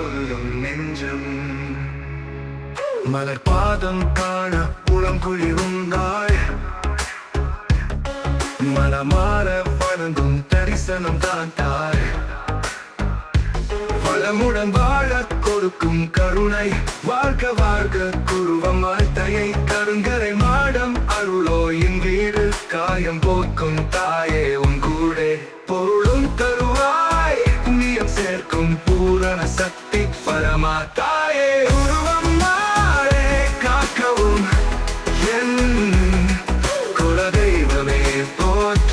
சொல்லும் நெஞ்சம். மலர் பாதம் காண உளம் குளிருந்தாய் மனமாற வணங்கும் தரிசனம் தான் தாய் வளமுடன் வாழ கொடுக்கும் கருணை வாழ்க வாழ்க குருவம் தயை கருங்கரை மாடம். அருளோ என் வீடு காயம் போக்கும் தாயே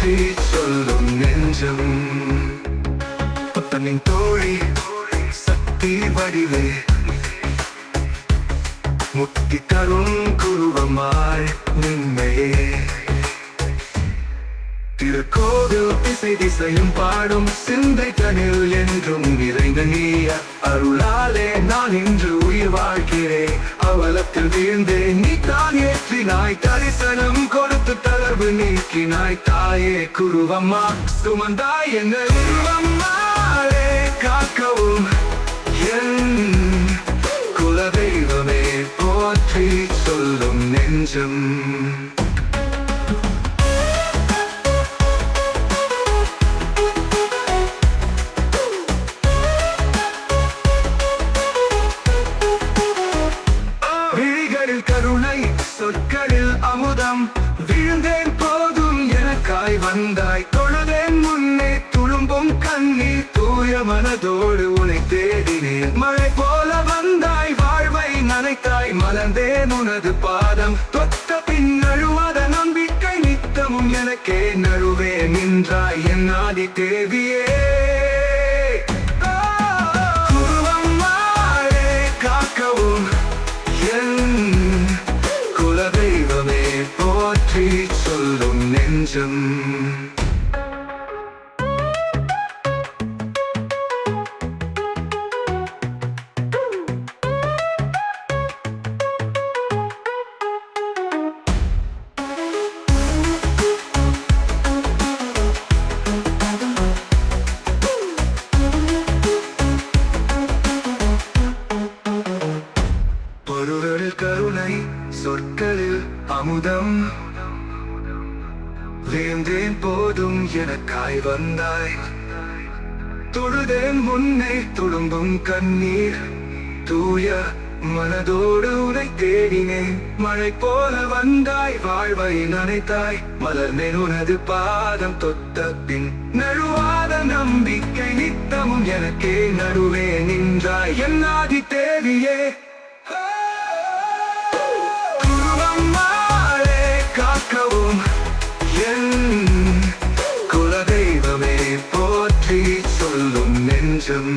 போற்றி சொல்லும் நெஞ்சம். புத்தனின் தோழி சக்தி வடிவே. முக்தி தரும் குருவமாய் நின்மையே. திருக்கோவில் திசை திசையும் பாடும் சிந்தை தனில் என்றும் நிறைந்த நீய அருளாலே நான் இன்று உயிர் வாழ்கிறேன். அவலத்தில் வீழ்ந்தே நீ தான் ஏற்றினாய். தரிசனம் கொடுத்து தளர்வு நீக்கினாய். தாயே குருவம்மா சுமந்தாய். என்ன உருவம்மாளே காக்கவும். என் பாதம். விழுந்தேன் போதும் எனக்காய் வந்தாய். தொழுதேன் முன்னே துளும்பும் கண்ணீர். தூய மனதோடு உனை தேடினேன். மழை போல வந்தாய் வாழ்வை நனைத்தாய். மலர்ந்தேன் உனது பாதம். தொத்த பின் நழுவாத நம்பிக்கை நித்தமும் எனக்கே நழுவே நின்றாய். என் ஆதி தேவியே. கருணை சொற்களில் அமுதம். வேந்தேன் போதும் எனக்காய் வந்தாய். தொழுதேன் முன்னே துளும்பும் கண்ணீர். தூய மனதோடு உனை தேடினேன் மழை போல வந்தாய் வாழ்வை நனைத்தாய். மலர்ந்தேன் உனது பாதம் தொத்த பின். நழுவாத நம்பிக்கை நித்தமும் எனக்கே நடுவே நின்றாய். என்னாதி தேவியே போற்றி சொல்லும் நெஞ்சம்.